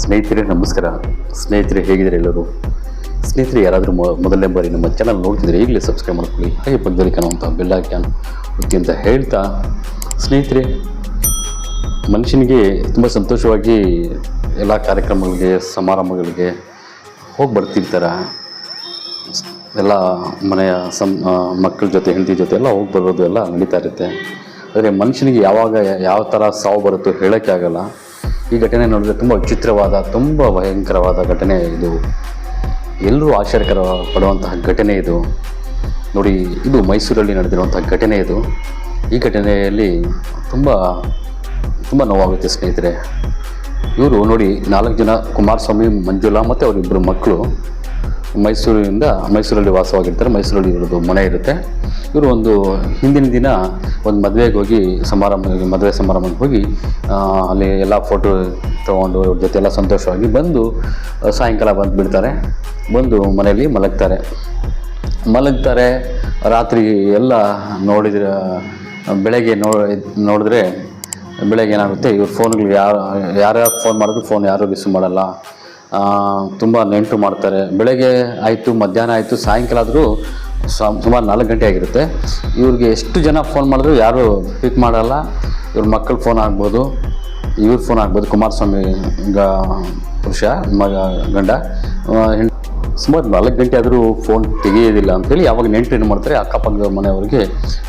ಸ್ನೇಹಿತರೆ ನಮಸ್ಕಾರ. ಸ್ನೇಹಿತರೆ ಹೇಗಿದ್ದಾರೆ ಎಲ್ಲರೂ? ಸ್ನೇಹಿತರೆ, ಯಾರಾದರೂ ಮೊದಲನೇ ಬಾರಿ ನಮ್ಮ ಚಾನಲ್ ನೋಡ್ತಿದ್ರೆ ಈಗಲೇ ಸಬ್ಸ್ಕ್ರೈಬ್ ಮಾಡ್ಕೊಳ್ಳಿ. ಹಾಗೆ ಪಕ್ಕದಲ್ಲಿ ಕಾಣುವಂಥ ಬೆಲ್ ಐಕಾನ್ ಅಂತ ಹೇಳ್ತಾ, ಸ್ನೇಹಿತರೆ, ಮನುಷ್ಯನಿಗೆ ತುಂಬ ಸಂತೋಷವಾಗಿ ಎಲ್ಲ ಕಾರ್ಯಕ್ರಮಗಳಿಗೆ, ಸಮಾರಂಭಗಳಿಗೆ ಹೋಗಿ ಬರ್ತಿರ್ತಾರೆ? ಎಲ್ಲ ಮನೆಯ ಸಂ ಮಕ್ಕಳ ಜೊತೆ, ಹೆಂಡತಿ ಜೊತೆ ಎಲ್ಲ ಹೋಗಿ ಬರೋದು ಎಲ್ಲ ನಡೀತಾ ಇರುತ್ತೆ. ಆದರೆ ಮನುಷ್ಯನಿಗೆ ಯಾವಾಗ ಯಾವ ಥರ ಸಾವು ಬರುತ್ತೋ ಹೇಳೋಕ್ಕಾಗಲ್ಲ. ಈ ಘಟನೆ ನೋಡಿದ್ರೆ ತುಂಬ ವಿಚಿತ್ರವಾದ, ತುಂಬ ಭಯಂಕರವಾದ ಘಟನೆ ಇದು. ಎಲ್ಲರೂ ಆಶ್ಚರ್ಯಕರ ಪಡುವಂತಹ ಘಟನೆ ಇದು. ನೋಡಿ, ಇದು ಮೈಸೂರಲ್ಲಿ ನಡೆದಿರುವಂಥ ಘಟನೆ ಇದು. ಈ ಘಟನೆಯಲ್ಲಿ ತುಂಬ ತುಂಬ ನೋವಾಗುತ್ತೆ ಸ್ನೇಹಿತರೆ. ಇವರು ನೋಡಿ, ನಾಲ್ಕು ಜನ ಕುಮಾರಸ್ವಾಮಿ, ಮಂಜುಳಾ ಮತ್ತು ಅವರಿಬ್ಬರು ಮಕ್ಕಳು ಮೈಸೂರಿನಿಂದ ಮೈಸೂರಲ್ಲಿ ವಾಸವಾಗಿರ್ತಾರೆ. ಮೈಸೂರಲ್ಲಿ ಇವ್ರದ್ದು ಮನೆ ಇರುತ್ತೆ. ಇವರು ಒಂದು ಹಿಂದಿನ ದಿನ ಒಂದು ಮದುವೆಗೆ ಹೋಗಿ ಸಮಾರಂಭ ಮದುವೆ ಸಮಾರಂಭಕ್ಕೆ ಹೋಗಿ ಅಲ್ಲಿ ಎಲ್ಲ ಫೋಟೋ ತೊಗೊಂಡು ಇವ್ರ ಜೊತೆ ಎಲ್ಲ ಸಂತೋಷವಾಗಿ ಬಂದು ಸಾಯಂಕಾಲ ಬಂದು ಬಿಡ್ತಾರೆ. ಬಂದು ಮನೆಯಲ್ಲಿ ಮಲಗ್ತಾರೆ. ಮಲಗ್ತಾರೆ. ರಾತ್ರಿ ಎಲ್ಲ ನೋಡಿದ್ರೆ, ಬೆಳಗ್ಗೆ ನೋ, ನೋಡಿದ್ರೆ ಬೆಳಗ್ಗೆ ಏನಾಗುತ್ತೆ, ಇವ್ರ ಫೋನ್ಗಳು ಯಾರು, ಯಾರ್ಯಾರು ಫೋನ್ ಮಾಡಿದ್ರು ಫೋನ್ ಯಾರೂ ರಿಸೀವ್ ಮಾಡಲ್ಲ. ತುಂಬ ನೆಂಟು ಮಾಡ್ತಾರೆ. ಬೆಳಗ್ಗೆ ಆಯಿತು, ಮಧ್ಯಾಹ್ನ ಆಯಿತು, ಸಾಯಂಕಾಲ ಆದರೂ ಸುಮಾರು ನಾಲ್ಕು ಗಂಟೆ ಆಗಿರುತ್ತೆ. ಇವ್ರಿಗೆ ಎಷ್ಟು ಜನ ಫೋನ್ ಮಾಡಿದ್ರು ಯಾರು ಪಿಕ್ ಮಾಡಲ್ಲ. ಇವ್ರ ಮಕ್ಕಳು ಫೋನ್ ಆಗ್ಬೋದು ಇವ್ರ ಫೋನ್ ಆಗ್ಬೋದು ಕುಮಾರಸ್ವಾಮಿ ಗ, ಪುರುಷ, ಮಗ, ಗಂಡ. ಸುಮಾರು ನಾಲ್ಕು ಗಂಟೆ ಆದರೂ ಫೋನ್ ತೆಗೆಯೋದಿಲ್ಲ ಅಂತೇಳಿ ಯಾವಾಗ ನೆಂಟು ಏನು ಮಾಡ್ತಾರೆ ಅಕ್ಕಪಕ್ಕದ ಮನೆಯವರಿಗೆ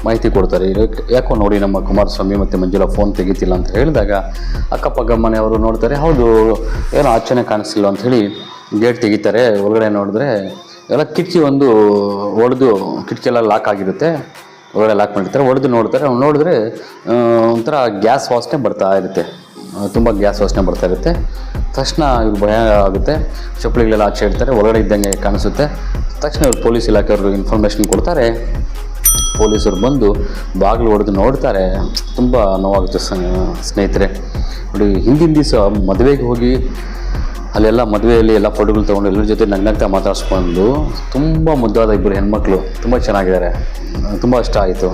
ಮಾಹಿತಿ ಕೊಡ್ತಾರೆ. ಯಾಕೋ ನೋಡಿ ನಮ್ಮ ಕುಮಾರಸ್ವಾಮಿ ಮತ್ತು ಮಂಜುಳಾ ಫೋನ್ ತೆಗಿತಿಲ್ಲ ಅಂತ ಹೇಳಿದಾಗ ಅಕ್ಕಪಕ್ಕ ಮನೆಯವರು ನೋಡ್ತಾರೆ, ಹೌದು, ಏನೋ ಆಚರಣೆ ಕಾಣಿಸ್ತಿಲ್ಲ ಅಂಥೇಳಿ ಗೇಟ್ ತೆಗಿತಾರೆ. ಒಳಗಡೆ ನೋಡಿದ್ರೆ ಎಲ್ಲ ಕಿಟಕಿ ಒಂದು ಒಡೆದು, ಕಿಟಕಿ ಎಲ್ಲ ಲಾಕ್ ಆಗಿರುತ್ತೆ. ಒಳಗಡೆ ಲಾಕ್ ಮಾಡಿರ್ತಾರೆ. ಒಡೆದು ನೋಡ್ತಾರೆ. ಅವ್ನು ನೋಡಿದ್ರೆ ಒಂಥರ ಗ್ಯಾಸ್ ವಾಸನೆ ಬರ್ತಾ ಇರುತ್ತೆ. ತುಂಬ ಗ್ಯಾಸ್ ವಾಸನೆ ಬರ್ತಾ ಇರುತ್ತೆ. ತಕ್ಷಣ ಇವ್ರು ಭಯ ಆಗುತ್ತೆ. ಚಪ್ಪಲಿಗಳೆಲ್ಲ ಆಚೆ ಇಡ್ತಾರೆ, ಒಳಗಡೆ ಇದ್ದಂಗೆ ಕಾಣಿಸುತ್ತೆ. ತಕ್ಷಣ ಇವ್ರು ಪೊಲೀಸ್ ಇಲಾಖೆಯವ್ರಿಗೆ ಇನ್ಫಾರ್ಮೇಷನ್ ಕೊಡ್ತಾರೆ. ಪೊಲೀಸರು ಬಂದು ಬಾಗಿಲು ಹೊಡೆದು ನೋಡ್ತಾರೆ. ತುಂಬ ನೋವಾಗುತ್ತೆ ಸ್ನೇಹಿತರೆ. ನೋಡಿ, ಹಿಂದಿನ ದಿವಸ ಮದುವೆಗೆ ಹೋಗಿ ಅಲ್ಲೆಲ್ಲ ಮದುವೆಯಲ್ಲಿ ಎಲ್ಲ ಫೋಟೋಗಳು ತೊಗೊಂಡು ಎಲ್ಲರ ಜೊತೆ ನಗ್ನಗ್ತಾ ಮಾತಾಡಿಸ್ಕೊಂಡು ತುಂಬ ಮುದ್ದಾದ ಇಬ್ಬರು ಹೆಣ್ಮಕ್ಳು, ತುಂಬ ಚೆನ್ನಾಗಿದ್ದಾರೆ. ತುಂಬ ಇಷ್ಟ ಆಯಿತು.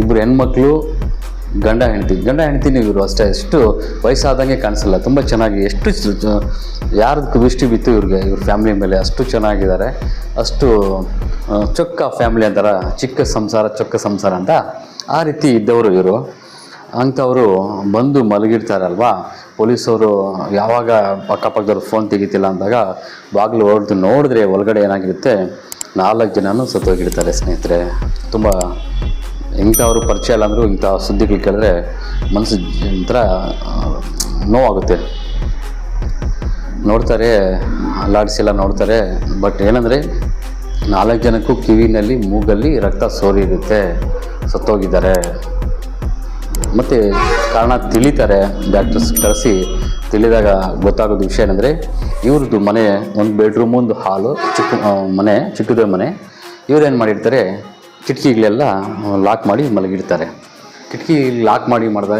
ಇಬ್ಬರು ಹೆಣ್ಮಕ್ಳು ಗಂಡ ಹೆಂಡತಿ, ಗಂಡ ಹೆಂಡತಿನೂ ಇವರು ಅಷ್ಟೇ, ಎಷ್ಟು ವಯಸ್ಸಾದಂಗೆ ಕಾಣಿಸಲ್ಲ, ತುಂಬ ಚೆನ್ನಾಗಿ, ಎಷ್ಟು ಯಾರ್ದು ದೃಷ್ಟಿ ಬಿತ್ತು ಇವ್ರಿಗೆ, ಇವ್ರ ಫ್ಯಾಮಿಲಿ ಮೇಲೆ, ಅಷ್ಟು ಚೆನ್ನಾಗಿದ್ದಾರೆ, ಅಷ್ಟು ಚೊಕ್ಕ ಫ್ಯಾಮಿಲಿ ಅಂತಾರ, ಚಿಕ್ಕ ಸಂಸಾರ, ಚೊಕ್ಕ ಸಂಸಾರ ಅಂತ, ಆ ರೀತಿ ಇದ್ದವರು ಇವರು. ಅಂಥವರು ಬಂದು ಮಲಗಿರ್ತಾರಲ್ವಾ, ಪೊಲೀಸವರು ಯಾವಾಗ ಅಕ್ಕಪಕ್ಕದವ್ರು ಫೋನ್ ತೆಗಿತಿಲ್ಲ ಅಂದಾಗ, ಬಾಗಿಲು ಹೊಡೆದು ನೋಡಿದ್ರೆ ಒಳಗಡೆ ಏನಾಗಿರುತ್ತೆ, ನಾಲ್ಕು ಜನನೂ ಸತ್ತೋಗಿರ್ತಾರೆ ಸ್ನೇಹಿತರೆ. ತುಂಬ ಇಂಥವ್ರು ಪರಿಚಯ ಇಲ್ಲ ಅಂದರೂ ಇಂಥ ಸುದ್ದಿಗಳು ಕೇಳಿದ್ರೆ ಮನಸ್ಸು ಒಂಥರ ನೋವಾಗುತ್ತೆ. ನೋಡ್ತಾರೆ ಅಲ್ಲಾಡಿಸಿ ಎಲ್ಲ ನೋಡ್ತಾರೆ, ಬಟ್ ಏನಂದರೆ ನಾಲ್ಕು ಜನಕ್ಕೂ ಕಿವಿನಲ್ಲಿ, ಮೂಗಲ್ಲಿ ರಕ್ತ ಸೋರಿರುತ್ತೆ, ಸತ್ತೋಗಿದ್ದಾರೆ. ಮತ್ತು ಕಾರಣ ತಿಳಿತಾರೆ ಡಾಕ್ಟರ್ಸ್ ಕರೆಸಿ ತಿಳಿದಾಗ ಗೊತ್ತಾಗೋದು ವಿಷಯ ಏನಂದರೆ, ಇವ್ರದ್ದು ಮನೆ, ಒಂದು ಬೆಡ್ರೂಮ್ ಒಂದು ಹಾಲು ಚಿಕ್ಕ ಮನೆ, ಚಿಕ್ಕದೇ ಮನೆ. ಇವ್ರೇನು ಮಾಡಿರ್ತಾರೆ ಕಿಟಕಿಗಳೆಲ್ಲ ಲಾಕ್ ಮಾಡಿ ಮಲಗಿಡ್ತಾರೆ. ಕಿಟಕಿ ಲಾಕ್ ಮಾಡಿ ಮಾಡಿದ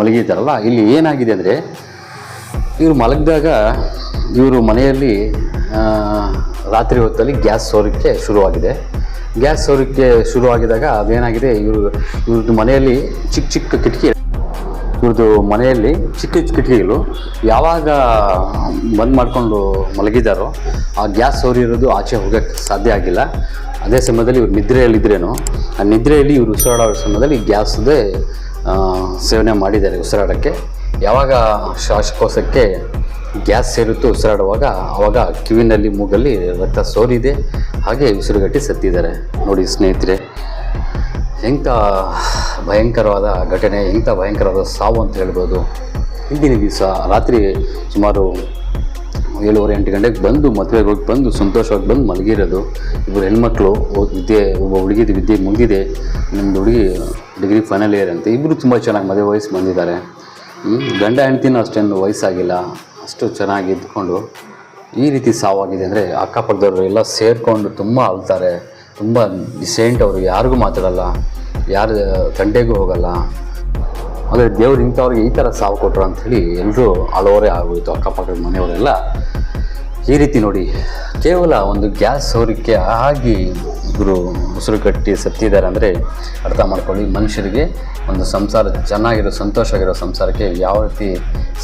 ಮಲಗಿರ್ತಾರಲ್ಲ, ಇಲ್ಲಿ ಏನಾಗಿದೆ ಅಂದರೆ ಇವರು ಮಲಗಿದಾಗ ಇವರು ಮನೆಯಲ್ಲಿ ರಾತ್ರಿ ಹೊತ್ತಲ್ಲಿ ಗ್ಯಾಸ್ ಸೋರಿಕೆ ಶುರುವಾಗಿದೆ. ಗ್ಯಾಸ್ ಸೋರಿಕೆ ಶುರುವಾಗಿದಾಗ ಅದೇನಾಗಿದೆ, ಇವರು ಇವ್ರದ್ದು ಮನೆಯಲ್ಲಿ ಚಿಕ್ಕ ಚಿಕ್ಕ ಕಿಟಕಿ ಇವ್ರದ್ದು ಮನೆಯಲ್ಲಿ ಚಿಕ್ಕ ಕಿಟಕಿಗಳು ಯಾವಾಗ ಬಂದ್ ಮಾಡಿಕೊಂಡು ಮಲಗಿದಾರೋ ಆ ಗ್ಯಾಸ್ ಸೋರಿರೋದು ಆಚೆ ಹೋಗೋಕ್ಕೆ ಸಾಧ್ಯ ಆಗಿಲ್ಲ. ಅದೇ ಸಮಯದಲ್ಲಿ ಇವ್ರು ನಿದ್ರೆಯಲ್ಲಿದ್ರೇನು ಆ ನಿದ್ರೆಯಲ್ಲಿ ಇವರು ಉಸಿರಾಡೋ ಸಮಯದಲ್ಲಿ ಗ್ಯಾಸ್ದೇ ಸೇವನೆ ಮಾಡಿದ್ದಾರೆ ಉಸಿರಾಡೋಕ್ಕೆ. ಯಾವಾಗ ಶ್ವಾಸಕೋಶಕ್ಕೆ ಗ್ಯಾಸ್ ಸೇರುತ್ತೋ ಉಸಿರಾಡುವಾಗ ಆವಾಗ ಕಿವಿನಲ್ಲಿ ಮೂಗಲ್ಲಿ ರಕ್ತ ಸೋರಿದೆ. ಹಾಗೆ ಉಸಿರುಗಟ್ಟಿ ಸತ್ತಿದ್ದಾರೆ. ನೋಡಿ ಸ್ನೇಹಿತರೆ ಎಂಥ ಭಯಂಕರವಾದ ಘಟನೆ ಎಂಥ ಭಯಂಕರವಾದ ಸಾವು ಅಂತ ಹೇಳ್ಬೋದು. ಹಿಂದಿನ ದಿವಸ ರಾತ್ರಿ ಸುಮಾರು ಏಳುವರೆ, ಎಂಟು ಗಂಟೆಗೆ ಬಂದು, ಮದುವೆಗೆ ಹೋಗಿ ಬಂದು, ಸಂತೋಷವಾಗಿ ಬಂದು ಮಲಗಿರೋದು. ಇಬ್ಬರು ಹೆಣ್ಮಕ್ಳು ವಿದ್ಯೆ, ಒಬ್ಬ ಹುಡುಗಿದ ವಿದ್ಯೆ ಮುಗಿದಿದೆ ನಿಮ್ಮದು ಹುಡುಗಿ ಡಿಗ್ರಿ ಫೈನಲ್ ಇಯರ್ ಅಂತ. ಇಬ್ಬರು ತುಂಬ ಚೆನ್ನಾಗಿ ಮದುವೆ ವಯಸ್ಸು ಬಂದಿದ್ದಾರೆ. ಗಂಡ ಹೆಂಡ್ತಿನೂ ಅಷ್ಟೇನು ವಯಸ್ಸಾಗಿಲ್ಲ. ಅಷ್ಟು ಚೆನ್ನಾಗಿ ಇದ್ಕೊಂಡು ಈ ರೀತಿ ಸಾವಾಗಿದೆ ಅಂದರೆ ಅಕ್ಕಪಕ್ಕದವರು ಎಲ್ಲ ಸೇರಿಕೊಂಡು ತುಂಬ ಅಳ್ತಾರೆ ತುಂಬ ಡಿಸೆಂಟ್ ಅವರು ಯಾರಿಗೂ ಮಾತಾಡಲ್ಲ, ಯಾರು ತಂಟೆಗೂ ಹೋಗಲ್ಲ. ಆದರೆ ದೇವ್ರು ಇಂಥವ್ರಿಗೆ ಈ ಥರ ಸಾವು ಕೊಟ್ಟರು ಅಂಥೇಳಿ ಎಲ್ಲರೂ ಅಳೋರೆ ಆಗೋಯಿತು, ಅಕ್ಕಪಕ್ಕದ ಮನೆಯವರೆಲ್ಲ. ಈ ರೀತಿ ನೋಡಿ, ಕೇವಲ ಒಂದು ಗ್ಯಾಸ್ ಸೋರಿಕೆ ಆಗಿ ಇವರು ಉಸಿರು ಕಟ್ಟಿ ಸತ್ತಿದ್ದಾರೆ ಅಂದರೆ ಅರ್ಥ ಮಾಡ್ಕೊಳ್ಳಿ, ಮನುಷ್ಯರಿಗೆ ಒಂದು ಸಂಸಾರ ಚೆನ್ನಾಗಿರೋ, ಸಂತೋಷವಾಗಿರೋ ಸಂಸಾರಕ್ಕೆ ಯಾವ ರೀತಿ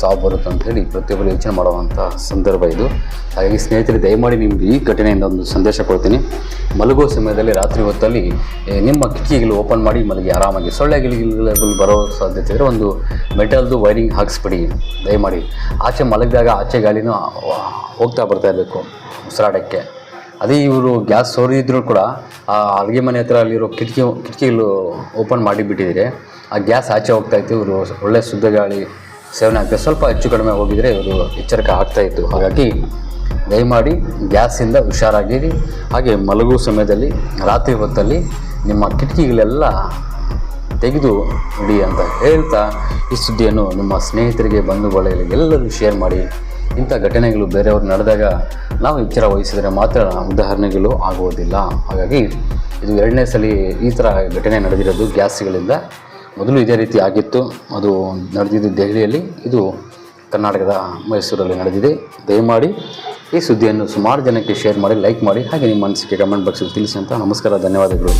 ಸಾವು ಬರುತ್ತೆ ಅಂತ ಹೇಳಿ ಪ್ರತಿಯೊಬ್ಬರು ಯೋಚನೆ ಮಾಡುವಂಥ ಸಂದರ್ಭ ಇದು. ಹಾಗಾಗಿ ಸ್ನೇಹಿತರೆ, ದಯಮಾಡಿ ನಿಮ್ಗೆ ಈ ಘಟನೆಯಿಂದ ಒಂದು ಸಂದೇಶ ಕೊಡ್ತೀನಿ. ಮಲಗುವ ಸಮಯದಲ್ಲಿ ರಾತ್ರಿ ಹೊತ್ತಲ್ಲಿ ನಿಮ್ಮ ಕಿಟಕಿಗಳು ಓಪನ್ ಮಾಡಿ ಮಲಗಿ ಆರಾಮಾಗಿ. ಸೊಳ್ಳೆ ಗಿಳಿಗಳು ಬರೋ ಸಾಧ್ಯತೆ ಇದ್ದರೆ ಒಂದು ಮೆಟಲ್ದು ವೈರಿಂಗ್ ಹಾಕಿಸ್ಬಿಡಿ. ದಯಮಾಡಿ. ಆಚೆ ಮಲಗಿದಾಗ ಆಚೆ ಗಾಳಿನೂ ಹೋಗ್ತಾ ಬರ್ತಾ ಇರಬೇಕು, ಉಸಿರಾಡೋಕ್ಕೆ. ಅದೇ ಇವರು ಗ್ಯಾಸ್ ಸೋರಿದ್ರು ಕೂಡ ಆ ಅಡುಗೆ ಮನೆ ಹತ್ರ ಅಲ್ಲಿರೋ ಕಿಟಕಿ, ಕಿಟಕಿಗಳು ಓಪನ್ ಮಾಡಿಬಿಟ್ಟಿದ್ರೆ ಆ ಗ್ಯಾಸ್ ಆಚೆ ಹೋಗ್ತಾ ಇತ್ತು, ಇವರು ಒಳ್ಳೆ ಶುದ್ಧ ಗಾಳಿ ಸೇವನೆ ಆಗ್ತದೆ ಸ್ವಲ್ಪ ಹೆಚ್ಚು ಕಡಿಮೆ ಹೋಗಿದರೆ ಇವರು ಎಚ್ಚರಿಕೆ ಆಗ್ತಾ ಇತ್ತು. ಹಾಗಾಗಿ ದಯಮಾಡಿ ಗ್ಯಾಸಿಂದ ಹುಷಾರಾಗಿರಿ. ಹಾಗೆ ಮಲಗುವ ಸಮಯದಲ್ಲಿ, ರಾತ್ರಿ ಹೊತ್ತಲ್ಲಿ ನಿಮ್ಮ ಕಿಟಕಿಗಳೆಲ್ಲ ತೆಗೆದು ಇಡಿ ಅಂತ ಹೇಳ್ತಾ ಈ ಸುದ್ದಿಯನ್ನು ನಿಮ್ಮ ಸ್ನೇಹಿತರಿಗೆ ಬಂಧು ಎಲ್ಲರಿಗೂ ಶೇರ್ ಮಾಡಿ. ಇಂಥ ಘಟನೆಗಳು ಬೇರೆಯವ್ರು ನಡೆದಾಗ ನಾವು ಎಚ್ಚರ ವಹಿಸಿದರೆ ಮಾತ್ರ ಉದಾಹರಣೆಗಳು ಆಗುವುದಿಲ್ಲ. ಹಾಗಾಗಿ ಇದು ಎರಡನೇ ಸಲ ಈ ಥರ ಘಟನೆ ನಡೆದಿರೋದು ಗ್ಯಾಸ್ಗಳಿಂದ. ಮೊದಲು ಇದೇ ರೀತಿ ಆಗಿತ್ತು. ಅದು ನಡೆದಿದ್ದು ದೆಹಲಿಯಲ್ಲಿ. ಇದು ಕರ್ನಾಟಕದ ಮೈಸೂರಲ್ಲಿ ನಡೆದಿದೆ. ದಯಮಾಡಿ ಈ ಸುದ್ದಿಯನ್ನು ಸುಮಾರು ಜನಕ್ಕೆ ಶೇರ್ ಮಾಡಿ, ಲೈಕ್ ಮಾಡಿ, ಹಾಗೆ ನಿಮ್ಮ ಅನಿಸಿಕೆ ಕಮೆಂಟ್ ಬಾಕ್ಸಲ್ಲಿ ತಿಳಿಸಿ ಅಂತ ನಮಸ್ಕಾರ, ಧನ್ಯವಾದಗಳು.